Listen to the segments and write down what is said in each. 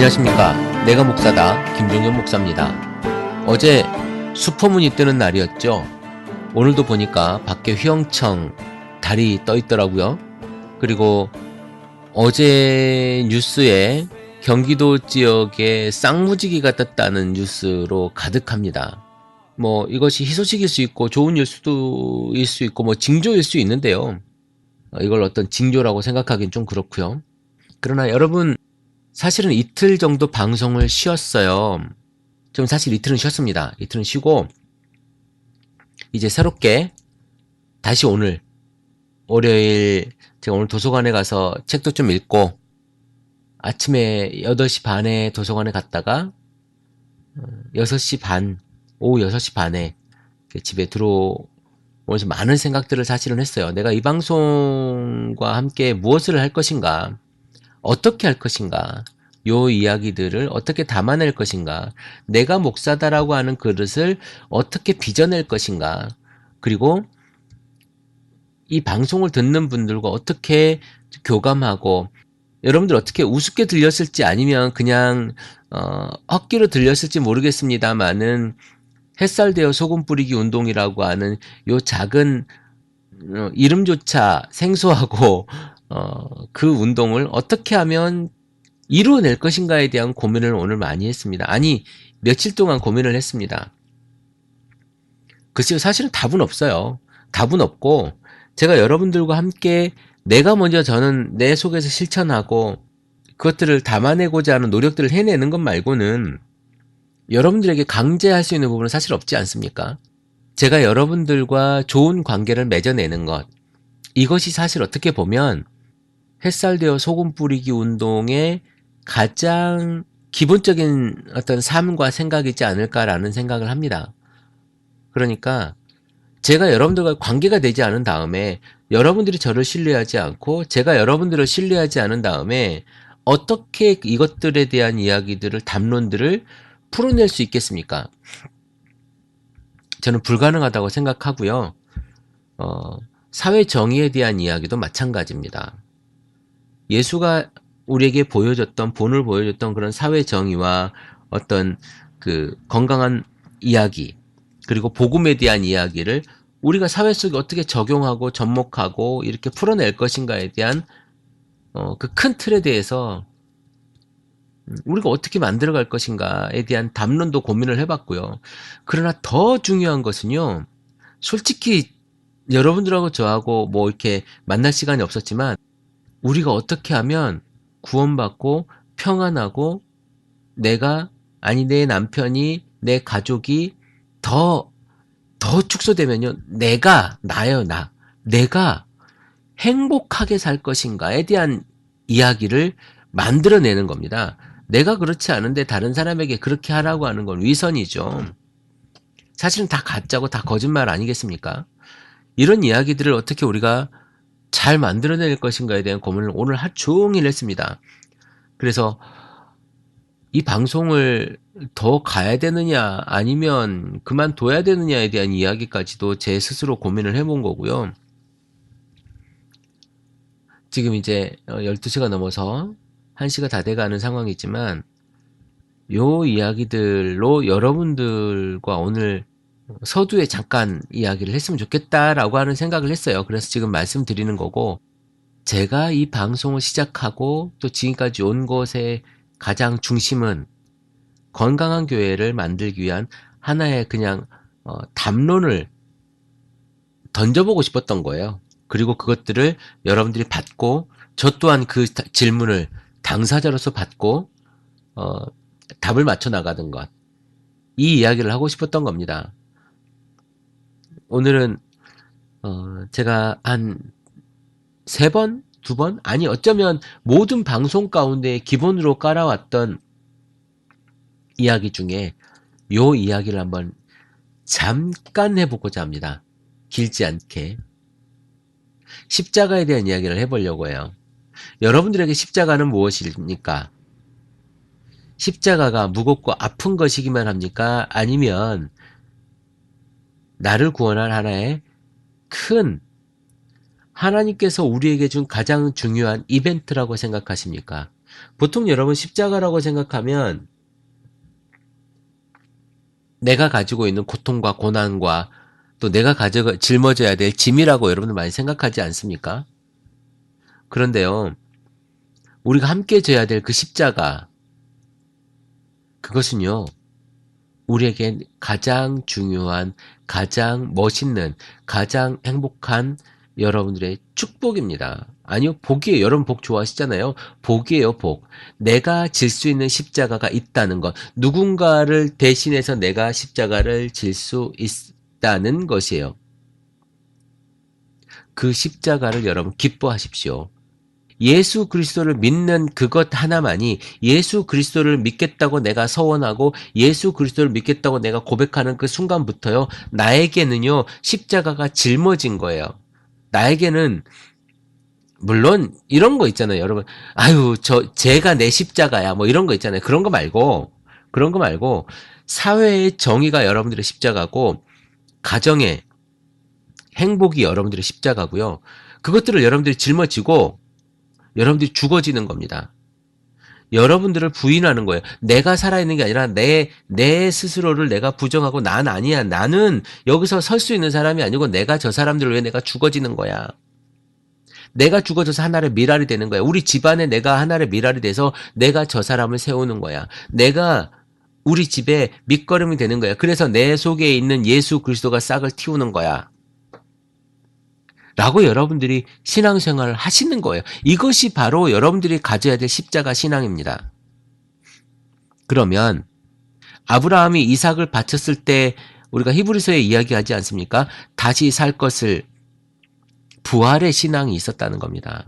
안녕하십니까. 내가 목사다. 김종현 목사입니다. 어제 슈퍼문이 뜨는 날이었죠. 오늘도 보니까 밖에 휘영청 달이 떠 있더라고요. 그리고 어제 뉴스에 경기도 지역에 쌍무지기가 떴다는 뉴스로 가득합니다. 뭐 이것이 희소식일 수 있고 좋은 뉴스일 수 있고 뭐 징조일 수 있는데요. 어, 이걸 어떤 징조라고 생각하기는 좀 그렇고요. 그러나 여러분 사실은 이틀 정도 방송을 쉬었어요. 좀 사실 이틀은 쉬었습니다. 이틀은 쉬고 이제 새롭게 다시 오늘 월요일 제가 오늘 도서관에 가서 책도 좀 읽고 아침에 8시 반에 도서관에 갔다가 6시 반, 오후 6시 반에 집에 들어오면서 많은 생각들을 사실은 했어요. 내가 이 방송과 함께 무엇을 할 것인가, 어떻게 할 것인가, 요 이야기들을 어떻게 담아낼 것인가, 내가 목사다라고 하는 그릇을 어떻게 빚어낼 것인가, 그리고 이 방송을 듣는 분들과 어떻게 교감하고 여러분들 어떻게 우습게 들렸을지 아니면 그냥 어, 헛기로 들렸을지 모르겠습니다만은 햇살 되어 소금 뿌리기 운동이라고 하는 요 작은 어, 이름조차 생소하고 어, 그 운동을 어떻게 하면 이루어낼 것인가에 대한 고민을 오늘 많이 했습니다. 아니 며칠 동안 고민을 했습니다. 글쎄요 사실은 답은 없어요. 답은 없고 제가 여러분들과 함께 내가 먼저 저는 내 속에서 실천하고 그것들을 담아내고자 하는 노력들을 해내는 것 말고는 여러분들에게 강제할 수 있는 부분은 사실 없지 않습니까? 제가 여러분들과 좋은 관계를 맺어내는 것. 이것이 사실 어떻게 보면 햇살 되어 소금 뿌리기 운동의 가장 기본적인 어떤 삶과 생각이지 않을까라는 생각을 합니다. 그러니까 제가 여러분들과 관계가 되지 않은 다음에 여러분들이 저를 신뢰하지 않고 제가 여러분들을 신뢰하지 않은 다음에 어떻게 이것들에 대한 이야기들을 담론들을 풀어낼 수 있겠습니까? 저는 불가능하다고 생각하고요. 어, 사회 정의에 대한 이야기도 마찬가지입니다. 예수가 우리에게 보여줬던 본을 보여줬던 그런 사회 정의와 어떤 그 건강한 이야기 그리고 복음에 대한 이야기를 우리가 사회 속에 어떻게 적용하고 접목하고 이렇게 풀어낼 것인가에 대한 어, 그 큰 틀에 대해서 우리가 어떻게 만들어갈 것인가에 대한 담론도 고민을 해봤고요. 그러나 더 중요한 것은요. 솔직히 여러분들하고 저하고 뭐 이렇게 만날 시간이 없었지만 우리가 어떻게 하면 구원받고 평안하고 내가 아니 내 남편이 내 가족이 더 더 축소되면요. 내가 나요 나 내가 행복하게 살 것인가에 대한 이야기를 만들어내는 겁니다. 내가 그렇지 않은데 다른 사람에게 그렇게 하라고 하는 건 위선이죠. 사실은 다 가짜고 다 거짓말 아니겠습니까? 이런 이야기들을 어떻게 우리가 잘 만들어낼 것인가에 대한 고민을 오늘 하루 종일 했습니다. 그래서 이 방송을 더 가야 되느냐 아니면 그만둬야 되느냐에 대한 이야기까지도 제 스스로 고민을 해본 거고요. 지금 이제 12시가 넘어서 1시가 다 돼가는 상황이지만 요 이야기들로 여러분들과 오늘 서두에 잠깐 이야기를 했으면 좋겠다라고 하는 생각을 했어요. 그래서 지금 말씀드리는 거고 제가 이 방송을 시작하고 또 지금까지 온 것의 가장 중심은 건강한 교회를 만들기 위한 하나의 그냥 어, 담론을 던져보고 싶었던 거예요. 그리고 그것들을 여러분들이 받고 저 또한 그 질문을 당사자로서 받고 어, 답을 맞춰 나가는 것. 이 이야기를 하고 싶었던 겁니다. 오늘은 어, 제가 한 세 번, 두 번, 아니 어쩌면 모든 방송 가운데 기본으로 깔아왔던 이야기 중에 요 이야기를 한번 잠깐 해보고자 합니다. 길지 않게. 십자가에 대한 이야기를 해보려고 해요. 여러분들에게 십자가는 무엇입니까? 십자가가 무겁고 아픈 것이기만 합니까? 아니면 나를 구원할 하나의 큰 하나님께서 우리에게 준 가장 중요한 이벤트라고 생각하십니까? 보통 여러분 십자가라고 생각하면 내가 가지고 있는 고통과 고난과 또 내가 가져 짊어져야 될 짐이라고 여러분들 많이 생각하지 않습니까? 그런데요, 우리가 함께 져야 될 그 십자가, 그것은요, 우리에게 가장 중요한, 가장 멋있는, 가장 행복한 여러분들의 축복입니다. 아니요, 복이에요. 여러분 복 좋아하시잖아요. 복이에요, 복. 내가 질 수 있는 십자가가 있다는 것. 누군가를 대신해서 내가 십자가를 질 수 있다는 것이에요. 그 십자가를 여러분 기뻐하십시오. 예수 그리스도를 믿는 그것 하나만이 예수 그리스도를 믿겠다고 내가 서원하고 예수 그리스도를 믿겠다고 내가 고백하는 그 순간부터요, 나에게는요, 십자가가 짊어진 거예요. 나에게는 물론 이런 거 있잖아요, 여러분. 아유, 저 제가 내 십자가야. 뭐 이런 거 있잖아요. 그런 거 말고 그런 거 말고 사회의 정의가 여러분들의 십자가고 가정의 행복이 여러분들의 십자가고요. 그것들을 여러분들이 짊어지고 여러분들이 죽어지는 겁니다. 여러분들을 부인하는 거예요. 내가 살아있는 게 아니라 내, 내 스스로를 내가 부정하고 난 아니야. 나는 여기서 설 수 있는 사람이 아니고 내가 저 사람들을 위해 내가 죽어지는 거야. 내가 죽어져서 하나의 미랄이 되는 거야. 우리 집안에 내가 하나의 미랄이 돼서 내가 저 사람을 세우는 거야. 내가 우리 집에 밑거름이 되는 거야. 그래서 내 속에 있는 예수 그리스도가 싹을 틔우는 거야. 라고 여러분들이 신앙생활을 하시는 거예요. 이것이 바로 여러분들이 가져야 될 십자가 신앙입니다. 그러면 아브라함이 이삭을 바쳤을 때 우리가 히브리서에 이야기하지 않습니까? 다시 살 것을 부활의 신앙이 있었다는 겁니다.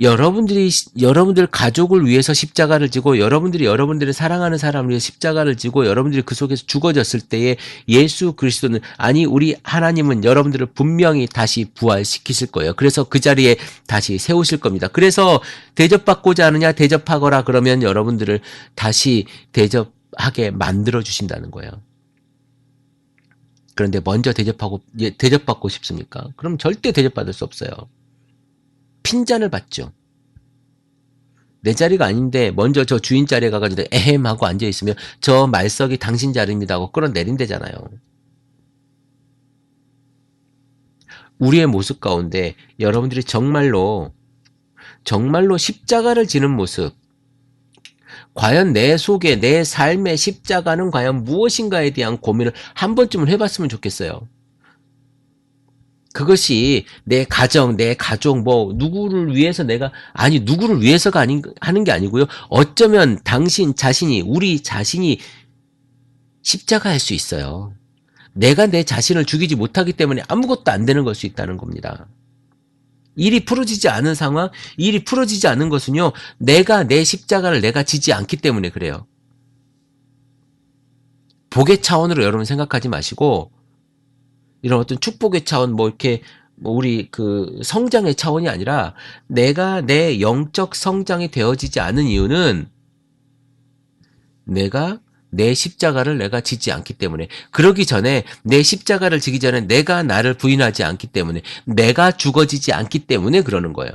여러분들이 여러분들 가족을 위해서 십자가를 지고 여러분들이 여러분들의 사랑하는 사람을 위해 십자가를 지고 여러분들이 그 속에서 죽어졌을 때에 예수 그리스도는 아니 우리 하나님은 여러분들을 분명히 다시 부활시키실 거예요. 그래서 그 자리에 다시 세우실 겁니다. 그래서 대접받고자 하느냐 대접하거라 그러면 여러분들을 다시 대접하게 만들어 주신다는 거예요. 그런데 먼저 대접하고 예, 대접받고 싶습니까? 그럼 절대 대접받을 수 없어요. 핀잔을 받죠. 내 자리가 아닌데 먼저 저 주인 자리에 가가지고 에헴 하고 앉아 있으면 저 말석이 당신 자리입니다 하고 끌어내린대잖아요. 우리의 모습 가운데 여러분들이 정말로 정말로 십자가를 지는 모습 과연 내 속에 내 삶의 십자가는 과연 무엇인가에 대한 고민을 한 번쯤은 해봤으면 좋겠어요. 그것이 내 가정, 내 가족, 뭐, 누구를 위해서 내가, 아니, 누구를 위해서가 아닌, 하는 게 아니고요. 어쩌면 당신 자신이, 우리 자신이 십자가일 수 있어요. 내가 내 자신을 죽이지 못하기 때문에 아무것도 안 되는 걸 수 있다는 겁니다. 일이 풀어지지 않은 상황, 일이 풀어지지 않은 것은요, 내가 내 십자가를 내가 지지 않기 때문에 그래요. 복의 차원으로 여러분 생각하지 마시고, 이런 어떤 축복의 차원, 뭐 이렇게 뭐 우리 그 성장의 차원이 아니라 내가 내 영적 성장이 되어지지 않은 이유는 내가 내 십자가를 내가 지지 않기 때문에 그러기 전에 내 십자가를 지기 전에 내가 나를 부인하지 않기 때문에 내가 죽어지지 않기 때문에 그러는 거예요.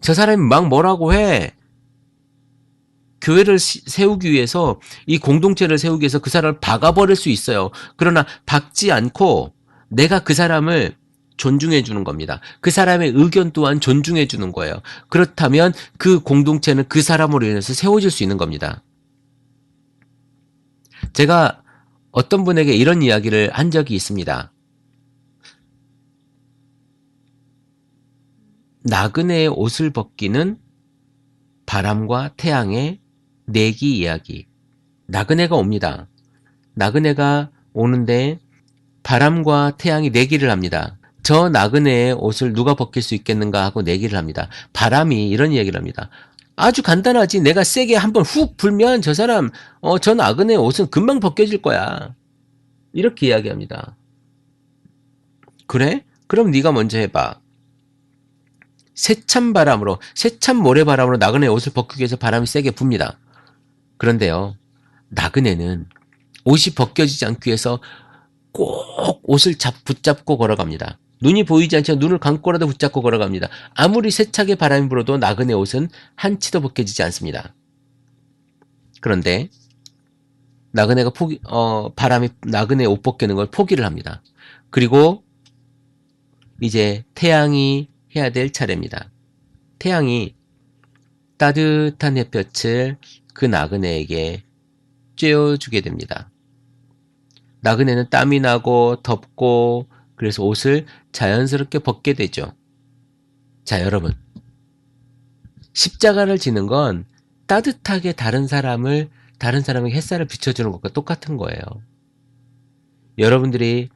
저 사람이 막 뭐라고 해. 교회를 세우기 위해서 이 공동체를 세우기 위해서 그 사람을 박아버릴 수 있어요. 그러나 박지 않고 내가 그 사람을 존중해 주는 겁니다. 그 사람의 의견 또한 존중해 주는 거예요. 그렇다면 그 공동체는 그 사람으로 인해서 세워질 수 있는 겁니다. 제가 어떤 분에게 이런 이야기를 한 적이 있습니다. 나그네의 옷을 벗기는 바람과 태양의 내기 이야기. 나그네가 옵니다. 나그네가 오는데 바람과 태양이 내기를 합니다. 저 나그네의 옷을 누가 벗길 수 있겠는가 하고 내기를 합니다. 바람이 이런 이야기를 합니다. 아주 간단하지. 내가 세게 한번 훅 불면 저 사람, 어, 저 나그네의 옷은 금방 벗겨질 거야. 이렇게 이야기합니다. 그래? 그럼 네가 먼저 해봐. 세찬 바람으로, 세찬 모래바람으로 나그네의 옷을 벗기기 위해서 바람이 세게 붑니다. 그런데요, 나그네는 옷이 벗겨지지 않기 위해서 꼭 옷을 잡, 붙잡고 걸어갑니다. 눈이 보이지 않지만 눈을 감고라도 붙잡고 걸어갑니다. 아무리 세차게 바람이 불어도 나그네 옷은 한치도 벗겨지지 않습니다. 그런데 나그네가 포기, 어, 바람이 나그네 옷 벗기는 걸 포기를 합니다. 그리고 이제 태양이 해야 될 차례입니다. 태양이 따뜻한 햇볕을 그 나그네에게 쬐어주게 됩니다. 나그네는 땀이 나고 덥고 그래서 옷을 자연스럽게 벗게 되죠. 자, 여러분. 십자가를 지는 건 따뜻하게 다른 사람을, 다른 사람에게 햇살을 비춰주는 것과 똑같은 거예요. 여러분들이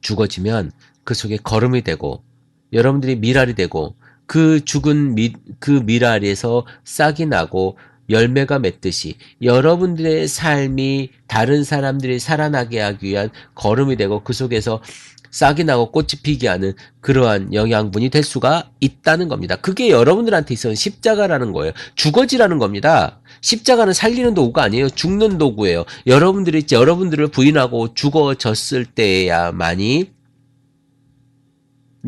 죽어지면 그 속에 걸음이 되고, 여러분들이 미랄이 되고, 그 죽은 미, 그 미랄에서 싹이 나고 열매가 맺듯이 여러분들의 삶이 다른 사람들이 살아나게 하기 위한 걸음이 되고 그 속에서 싹이 나고 꽃이 피게 하는 그러한 영양분이 될 수가 있다는 겁니다. 그게 여러분들한테 있어서 십자가라는 거예요. 주거지라는 겁니다. 십자가는 살리는 도구가 아니에요. 죽는 도구예요. 여러분들이 여러분들을 부인하고 죽어졌을 때야만이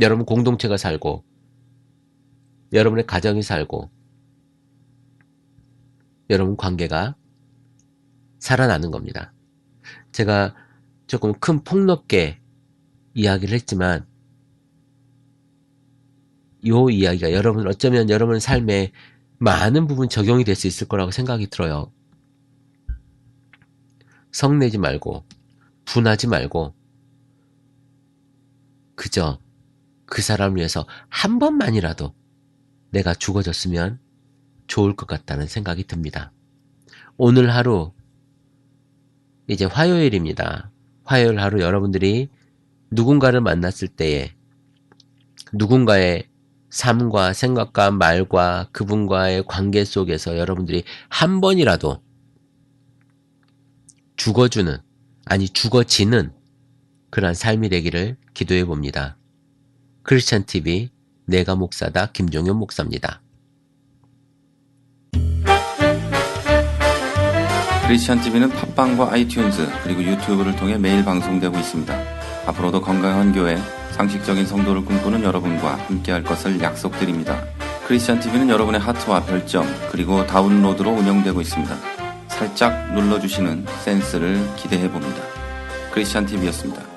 여러분 공동체가 살고 여러분의 가정이 살고 여러분 관계가 살아나는 겁니다. 제가 조금 큰 폭넓게 이야기를 했지만 이 이야기가 여러분 어쩌면 여러분 삶에 많은 부분 적용이 될 수 있을 거라고 생각이 들어요. 성내지 말고 분하지 말고 그저 그 사람을 위해서 한 번만이라도 내가 죽어졌으면 좋을 것 같다는 생각이 듭니다. 오늘 하루, 이제 화요일입니다. 화요일 하루 여러분들이 누군가를 만났을 때에 누군가의 삶과 생각과 말과 그분과의 관계 속에서 여러분들이 한 번이라도 죽어주는, 아니 죽어지는 그러한 삶이 되기를 기도해 봅니다. 크리스찬 TV 내가 목사다 김종현 목사입니다. 크리스천 TV는 팟빵과 아이튠즈 그리고 유튜브를 통해 매일 방송되고 있습니다. 앞으로도 건강한 교회, 상식적인 성도를 꿈꾸는 여러분과 함께할 것을 약속드립니다. 크리스천 TV는 여러분의 하트와 별점 그리고 다운로드로 운영되고 있습니다. 살짝 눌러주시는 센스를 기대해 봅니다. 크리스천 TV였습니다.